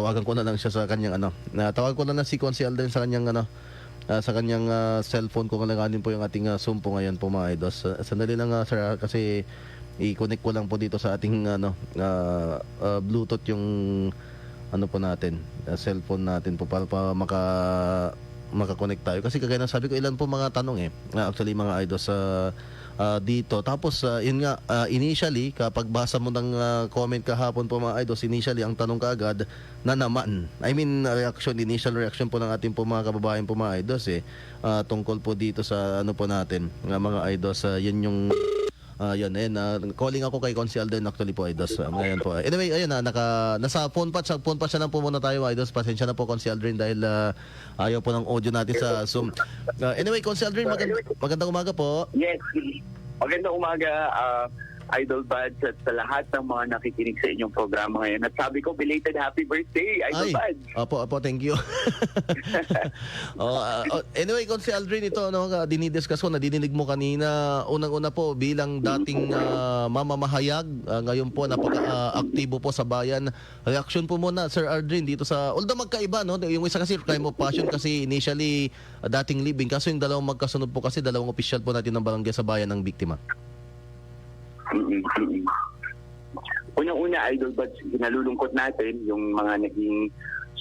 Tawagan ko na lang siya sa kanyang ano. Na tawagan ko na lang si Consi Alden sa kanyang ano ah, sa kanyang ah, cellphone kung alanganin po yung ating ah, Zoom po ngayon po mga idos. Uh, sandali lang ah, sir kasi i-connect ko lang po dito sa ating ano ah, ah, Bluetooth yung ano po natin, ah, cellphone natin po para pa maka makakonect tayo kasi kagaya ng sabi ko ilan po mga tanong eh Ah, actually mga idols sa ah, dito. Tapos ah, yun nga ah, initially kapag basa mo ng ah, comment kahapon po mga idols initially ang tanong kaagad na naman. I mean reaction initial reaction po ng ating po mga kababayan po mga idols eh. Ah, tungkol po dito sa ano po natin nga mga idols ah, yun yung Ah, yun, ayun, ah, calling ako kay Consi Alden actually po, Idos. Um, ngayon po. Anyway, ayun na, naka, nasa phone patch, phone patch na lang po muna tayo, Idos. Pasensya na po, Consi Alden, dahil ah, ayaw po ng audio natin sa Zoom. Ah, anyway, Consi Alden, magand- magandang umaga po. Yes. Magandang umaga, ah, Idol Buds at sa lahat ng mga nakikinig sa inyong programa ngayon. At sabi ko, belated happy birthday, Idol Ay, Buds. opo, opo, thank you. oh, ah, oh, anyway, Consi Aldrin, ito, ano, ah, dinidiscuss ko, nadidinig mo kanina, unang-una po, bilang dating ah, mamamahayag, ah, ngayon po, napaka-aktibo po sa bayan. Reaction po muna, Sir Aldrin, dito sa, although magkaiba, no? Yung isa kasi, crime of passion, kasi initially, ah, dating living, kaso yung dalawang magkasunod po kasi, dalawang official po natin ng barangay sa bayan ng biktima. Mm, mm, mm. Unang-una, Idol Buds, ginalulungkot natin yung mga naging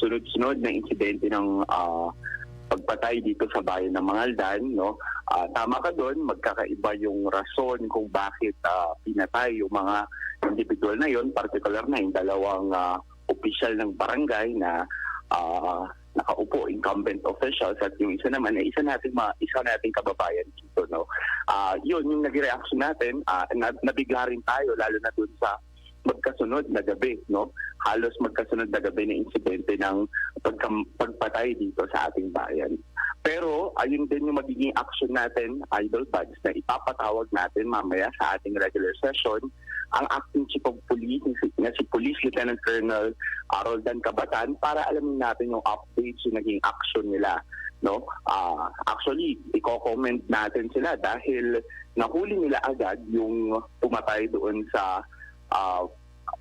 sunod-sunod na insidente ng ah, pagpatay dito sa bayan ng Mangaldan. No? Ah, tama ka doon, magkakaiba yung rason kung bakit ah, pinatay yung mga individual na yon, particular na yung dalawang ah, opisyal ng barangay na ah, nakaupo, incumbent officials at yung isa naman ay isa nating ma, isa nating kababayan dito no. Ah, yun yung nagreaction natin, ah, na, nabigla rin tayo lalo na dun sa magkasunod na gabi, no? Halos magkasunod na gabi na insidente ng pagka, pagpatay dito sa ating bayan. Pero ayun din yung magiging action natin, Idol Buds, na ipapatawag natin mamaya sa ating regular session ang acting chief of police na si Police Lieutenant Colonel Aroldan Cabatan para alamin natin yung updates yung naging action nila no? Ah, actually i-comment natin sila dahil nahuli nila agad yung pumatay doon sa ah,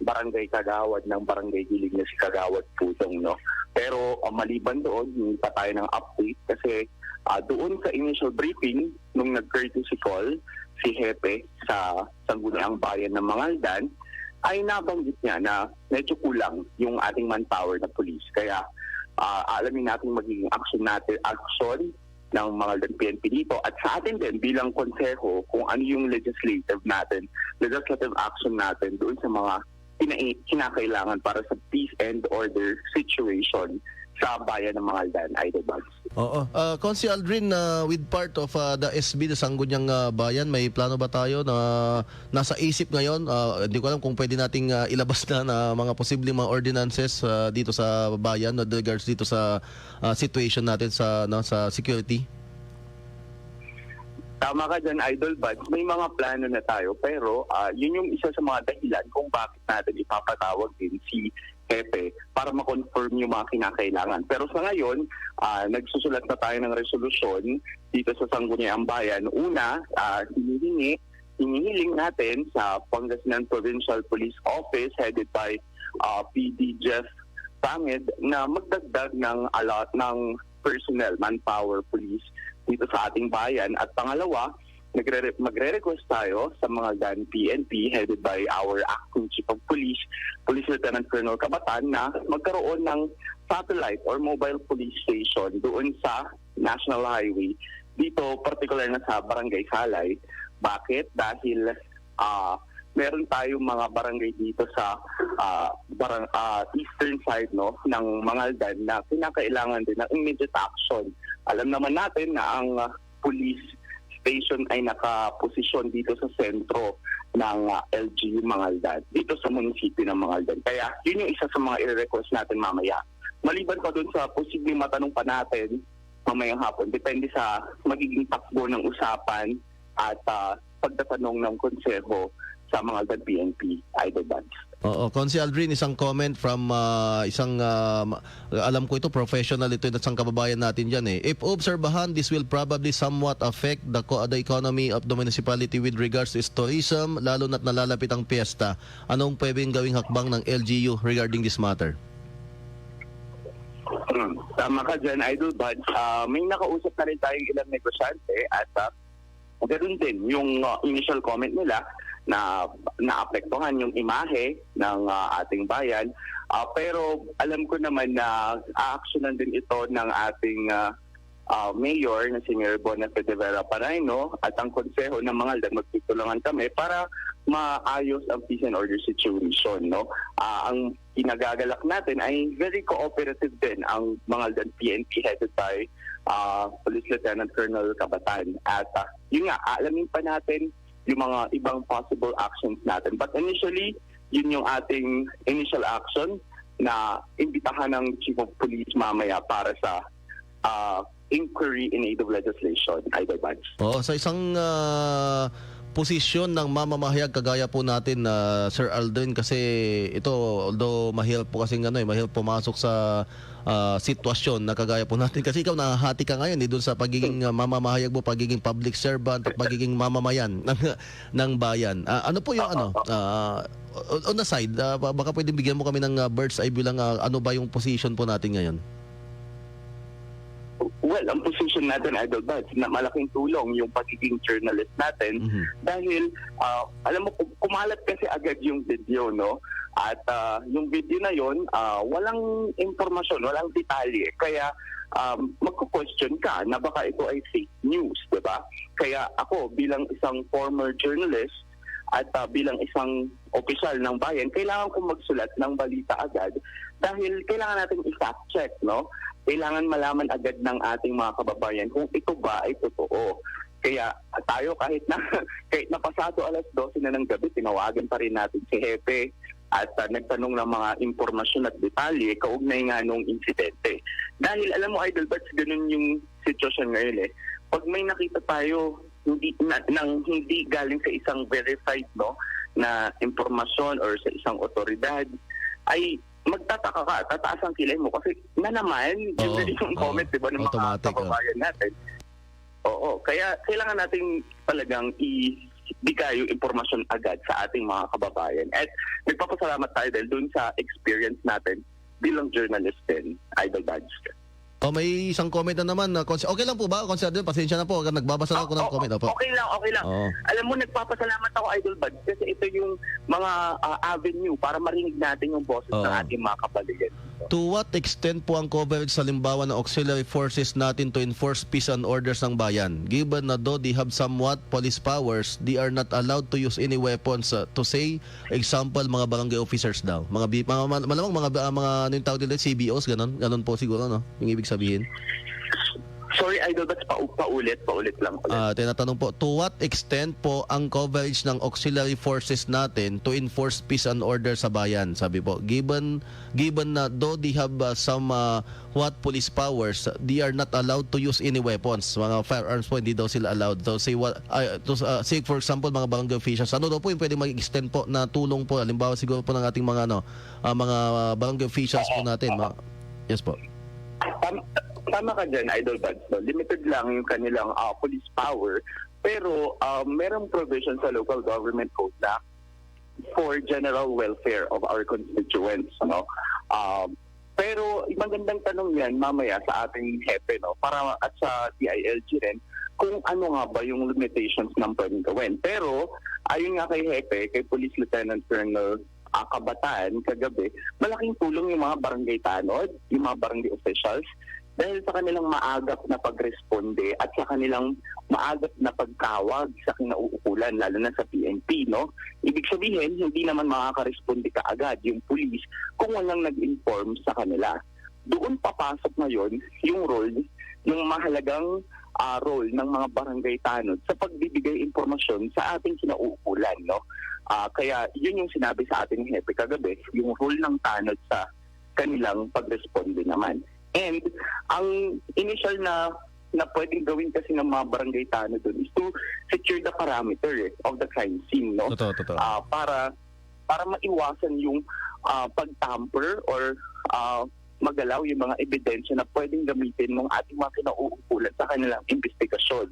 barangay Kagawad ng barangay Gilig na si Kagawad Putong no? Pero ah, maliban doon hindi pa tayo ng update kasi ah, doon sa initial briefing nung nag-courtesy call si Hepe sa Sangguniang Bayan ng Mangaldan ay nabanggit niya na medyo kulang yung ating manpower na police. Kaya ah, alamin natin magiging action natin, action ng Mangaldan PNP dito at sa atin din bilang konseho kung ano yung legislative natin, legislative action natin doon sa mga kina- kinakailangan para sa peace and order situation sa bayan ng Mangaldan, Idol Bugs. Oo. Uh, Consi Aldrin, uh, with part of uh, the SB, the Sangguniang uh, Bayan, may plano ba tayo na nasa isip ngayon? Uh, hindi ko alam kung pwede nating uh, ilabas na na mga posibleng mga ordinances uh, dito sa bayan with regards dito sa uh, situation natin sa no, sa security. Tama ka dyan, Idol Buds. May mga plano na tayo pero ah, yun yung isa sa mga dahilan kung bakit natin ipapatawag din si Pepe para ma-confirm yung mga kinakailangan. Pero sa ngayon, ah, nagsusulat na tayo ng resolusyon dito sa Sangguniang Bayan. Una, ah, hinihingi, hinihiling natin sa Pangasinan Provincial Police Office headed by ah, PD Jeff Panged na magdagdag ng alot ng personnel, manpower, police dito sa ating bayan. At pangalawa, nagre magre-request tayo sa mga GAN PNP headed by our acting chief of police, Police Lieutenant Colonel Kabatan na magkaroon ng satellite or mobile police station doon sa National Highway dito particular na sa Barangay Salay. Bakit? Dahil ah meron tayong mga barangay dito sa ah, barang, ah, eastern side no ng Mangaldan na kinakailangan din ng immediate action. Alam naman natin na ang ah, police station ay nakaposisyon dito sa sentro ng ah, LGU Mangaldan, dito sa munisipyo ng Mangaldan. Kaya yun yung isa sa mga i-request natin mamaya. Maliban pa dun sa posibleng matanong pa natin mamayang hapon, depende sa magiging takbo ng usapan at ah, pagtatanong ng konseho sa mga PNP idol bands. Oo, Consi Aldrin, isang comment from uh, isang, uh, alam ko ito, professional ito, isang kababayan natin dyan eh. If obserbahan, this will probably somewhat affect the, the economy of the municipality with regards to tourism, lalo na't nalalapit ang piyesta. Anong pwedeng gawing hakbang ng LGU regarding this matter? Tama ka dyan, Idol Buds. Ah, may nakausap na rin tayong ilang negosyante at uh, ganoon din yung ah, initial comment nila na naapektuhan yung imahe ng ah, ating bayan. Ah, pero alam ko naman na aaksyonan din ito ng ating ah, ah, mayor na si Mayor Bonate de Vera Paraino at ang konseho ng mga LDAN magtutulungan kami para maayos ang peace and order situation. No? Ah, ang pinagagalak natin ay very cooperative din ang mga LDAN PNP headed by ah, Police Lieutenant Colonel Cabatan. At ah, yun nga, alamin pa natin yung mga ibang possible actions natin. But initially, yun yung ating initial action na imbitahan ng Chief of Police mamaya para sa ah, inquiry in aid of legislation, Idol Buds. Oo, sa isang ah, posisyon ng mamamahayag kagaya po natin na Sir Aldrin kasi ito although mahirap po kasi ano eh mahirap pumasok sa ah, sitwasyon na kagaya po natin kasi ikaw nahahati ka ngayon eh doon sa pagiging ah, mamamahayag mo pagiging public servant at pagiging mamamayan ng ng bayan. Ah, ano po yung ano ah, on the side ah, baka pwedeng bigyan mo kami ng ah, bird's eye bilang ah, ano ba yung position po natin ngayon? Well, ang position natin, Idol Buds, na malaking tulong yung pagiging journalist natin Mhm. dahil ah, alam mo kum- kumalat kasi agad yung video no? At ah, yung video na yon ah, walang impormasyon walang detalye. Kaya um, magko-question ka na baka ito ay fake news di ba? Kaya ako bilang isang former journalist at ah, bilang isang opisyal ng bayan kailangan kong magsulat ng balita agad dahil kailangan natin i-fact check no kailangan malaman agad ng ating mga kababayan kung ito ba ay totoo kaya tayo kahit na kahit na pasado alas 12 na ng gabi, tinawagan pa rin natin si Hepe at uh, nagtanong ng mga impormasyon at detalye kaugnay nga nung insidente. Dahil alam mo Idol Bats, ganun yung sitwasyon ngayon eh. Pag may nakita tayo hindi na, nang hindi galing sa isang verified no na impormasyon or sa isang otoridad ay magtataka ka, tataas ang kilay mo kasi na naman, yun Oo, na yung oo. comment, di ba, ng mga Automatic, oh. kababayan natin. Oo, kaya kailangan nating talagang i-bigay yung impormasyon agad sa ating mga kababayan. At nagpapasalamat tayo dahil dun sa experience natin bilang journalist din, Idol Badge. Oh, may isang comment na naman na cons- okay lang po ba? Consider pasensya na po, nagbabasa na ako ng Oo, comment. Opo. Okay lang, okay lang. Oo. Alam mo, nagpapasalamat ako, Idol Badge, kasi ito yung mga ah, avenue para marinig natin yung boses Oo. ng ating mga kababayan. To what extent po ang coverage sa limbawa ng auxiliary forces natin to enforce peace and orders ng bayan? Given na though they have somewhat police powers, they are not allowed to use any weapons uh, to say, example, mga barangay officers daw. Mga, mga mal- malamang mga, mga, mga ano yung tawag nila, CBOs, ganun? Ganun po siguro, no? Yung ibig sabihin. Sorry, Idol Badge, pa paulit, paulit lang. Ulit. Ah, tinatanong po, to what extent po ang coverage ng auxiliary forces natin to enforce peace and order sa bayan? Sabi po, given given na though they have uh, some uh, what police powers, they are not allowed to use any weapons. Mga firearms po hindi daw sila allowed. So say what ay, to, uh, say for example mga barangay officials, ano daw po yung pwede mag-extend po na tulong po halimbawa siguro po ng ating mga ano, ah, mga barangay officials po natin. Ma- yes po. Tama, tama ka dyan, Idol. No? Limited lang yung kanilang ah, police power. Pero um, merong provision sa local government code na for general welfare of our constituents. No? Um, pero magandang tanong yan mamaya sa ating hepe no? para at sa DILG rin kung ano nga ba yung limitations ng pwedeng gawin. Pero ayon nga kay Hepe, kay Police Lieutenant Colonel Kabataan kagabi, malaking tulong yung mga barangay tanod, yung mga barangay officials, dahil sa kanilang maagap na pagresponde at sa kanilang maagap na pagkawag sa kinauukulan, lalo na sa PNP, no? Ibig sabihin, hindi naman makakaresponde kaagad yung pulis kung walang nag-inform sa kanila. Doon papasok ngayon yung role, yung mahalagang ah, role ng mga barangay tanod sa pagbibigay impormasyon sa ating kinauukulan, no? Ah, kaya yun yung sinabi sa ating hepe kagabi, yung role ng tanod sa kanilang pagresponde naman. And ang initial na na pwedeng gawin kasi ng mga barangay tanod doon is to secure the parameter eh, of the crime scene, no? Totoo, totoo. Ah, para para maiwasan yung ah, pag-tamper or ah, magalaw yung mga ebidensya na pwedeng gamitin ng ating mga kinauukulan sa kanilang investigasyon.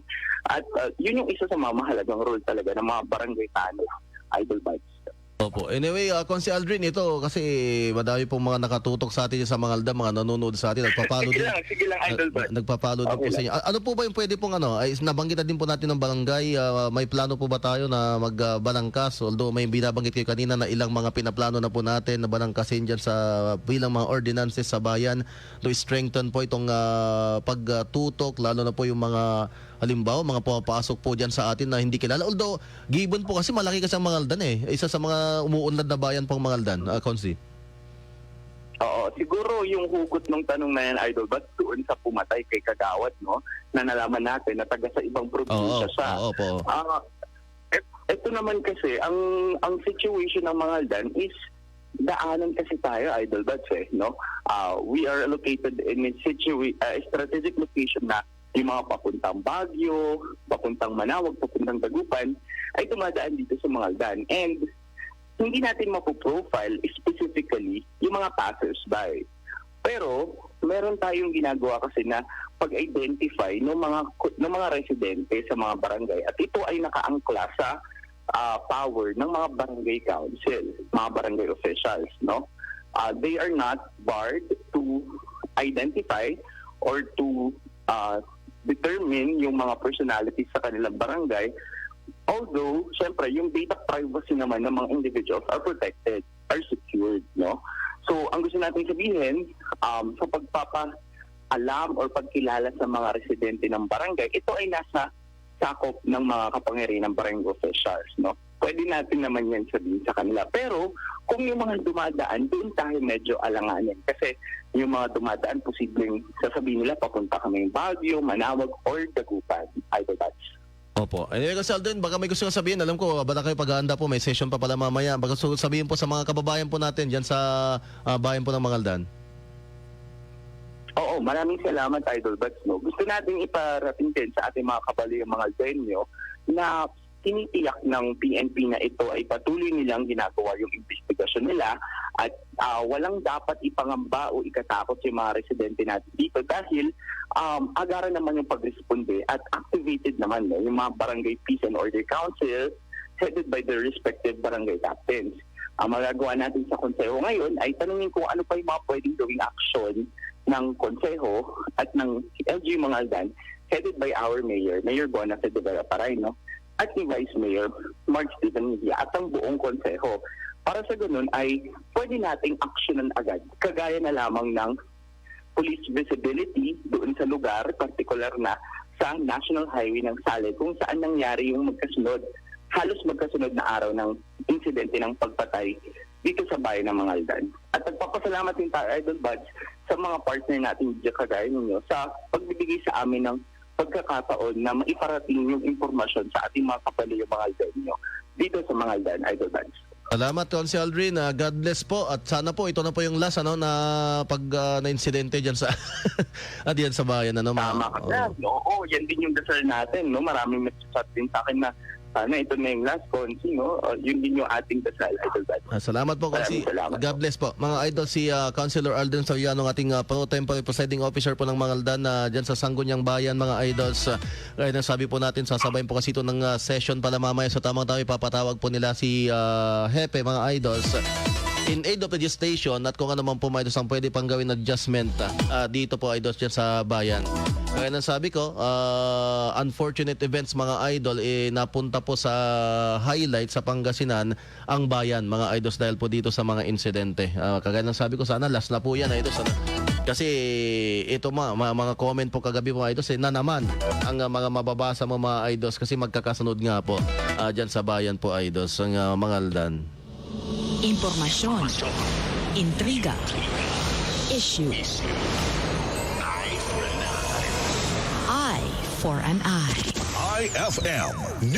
At ah, yun yung isa sa mga mahalagang role talaga ng mga barangay tanod, idol bites. Opo. Anyway, uh, Konsi Aldrin, ito kasi madami pong mga nakatutok sa atin sa mga alda, mga nanonood sa atin, nagpapalo Sige din. lang, sige lang, Idol Bud. Nag- nagpapalo din po Okay sa inyo. A- Ano po ba yung pwede pong ano? Ay, nabanggit na din po natin ng barangay. ah, may plano po ba tayo na magbalangkas? Although may binabanggit kayo kanina na ilang mga pinaplano na po natin na balangkasin dyan sa bilang mga ordinances sa bayan to strengthen po itong ah, pagtutok, lalo na po yung mga halimbawa, mga pumapasok po dyan sa atin na hindi kilala. Although, given po kasi malaki kasi ang Mangaldan eh. Isa sa mga umuunlad na bayan pong Mangaldan, uh, Konsi. Oo, siguro yung hugot ng tanong na yan, Idol, but doon sa pumatay kay Kagawad, no, na nalaman natin na taga sa ibang probinsya siya. oo po. Ah, et- ito naman kasi, ang ang situation ng mga Aldan is daanan kasi tayo, Idol Buds, eh, no? Ah, we are located in a situa- ah, strategic location na yung mga papuntang Baguio, papuntang Manawag, papuntang Dagupan, ay dumadaan dito sa mga Aldan. And hindi natin mapoprofile specifically yung mga passers-by. Pero meron tayong ginagawa kasi na pag-identify ng mga ng mga residente sa mga barangay at ito ay nakaangkla sa ah, power ng mga barangay council, mga barangay officials, no? Ah, they are not barred to identify or to ah, determine yung mga personalities sa kanilang barangay Although, syempre, yung data privacy naman ng mga individuals are protected, are secured, no? So, ang gusto natin sabihin, um, sa pagpapa-alam or pagkilala sa mga residente ng barangay, ito ay nasa sakop ng mga kapangyarihan ng barangay officials, no? Pwede natin naman yan sabihin sa kanila. Pero, kung yung mga dumadaan, doon tayo medyo alanganin. Kasi yung mga dumadaan, posibleng sasabihin nila, papunta kami Baguio, Manawag, or Dagupan. Either that's Opo. Anyway, kasi Alden, baka may gusto kang sabihin. Alam ko, baka kayo pag-aanda po, may session pa pala mamaya. Baka gusto sabihin po sa mga kababayan po natin dyan sa ah, bayan po ng Mangaldan. Oo, maraming salamat Idol Bats. No? Gusto nating iparating din sa ating mga kabali mga denyo na tinitiyak ng PNP na ito ay patuloy nilang ginagawa yung investigasyon nila at ah, walang dapat ipangamba o ikatakot yung mga residente natin dito dahil um, agaran naman yung pagresponde at activated naman no, yung mga barangay peace and order council headed by the respective barangay captains. Ang magagawa natin sa konseho ngayon ay tanungin kung ano pa yung mga pwedeng gawing action ng konseho at ng LG Mangaldan headed by our mayor, Mayor Bona Fedevera Paray, no? At ni Vice Mayor Mark Stephen Mejia at ang buong konseho. Para sa ganun ay pwede nating aksyonan agad, kagaya na lamang ng police visibility doon sa lugar, particular na sa National Highway ng Sale, kung saan nangyari yung magkasunod, halos magkasunod na araw ng insidente ng pagpatay dito sa bayan ng Mangaldan. At nagpapasalamat din tayo, Idol Buds, sa mga partner natin dyan kagaya ninyo sa pagbibigay sa amin ng pagkakataon na maiparating yung impormasyon sa ating mga kapalay yung Mangaldan nyo dito sa Mangaldan, Idol Buds. Salamat, Consi Aldrin. Ah, God bless po. At sana po, ito na po yung last ano, na pag ah, na insidente dyan sa, at yan sa bayan. Ano, mga- Tama ka Oo. dyan. Oo, yan din yung dasal natin. No? Maraming nagsasat din sa akin na sana ito na yung last consi. No? Uh, yun din yung ating dasal, Idol Bad. Ah, salamat po. Maraming salamat God bless po. Mga idol, si ah, Councilor Alden Soriano, ng ating uh, pro-temporary presiding officer po ng Mangaldan na dyan sa Sangguniang Bayan, mga idols. Uh, kaya nasabi po natin, sasabayin po kasi ito ng ah, session pala mamaya. So tamang tama ipapatawag po nila si ah, Hepe, mga idols. In aid of legislation at kung ano man po mga idols ang pwede pang gawin adjustment ah, dito po idols dyan sa bayan. Kaya nang sabi ko, ah, unfortunate events mga idol, eh, napunta po sa highlight sa Pangasinan ang bayan mga idols dahil po dito sa mga insidente. Ah, kagaya ng sabi ko, sana last na po yan idols. Sana. Kasi ito ma, ma- mga comment po kagabi mga idols, eh, na naman ang mga mababasa mo mga idols kasi magkakasunod nga po ah, dyan sa bayan po idols, ang uh, Mangaldan. Impormasyon. Intriga. Issue. Eye for an eye. IFM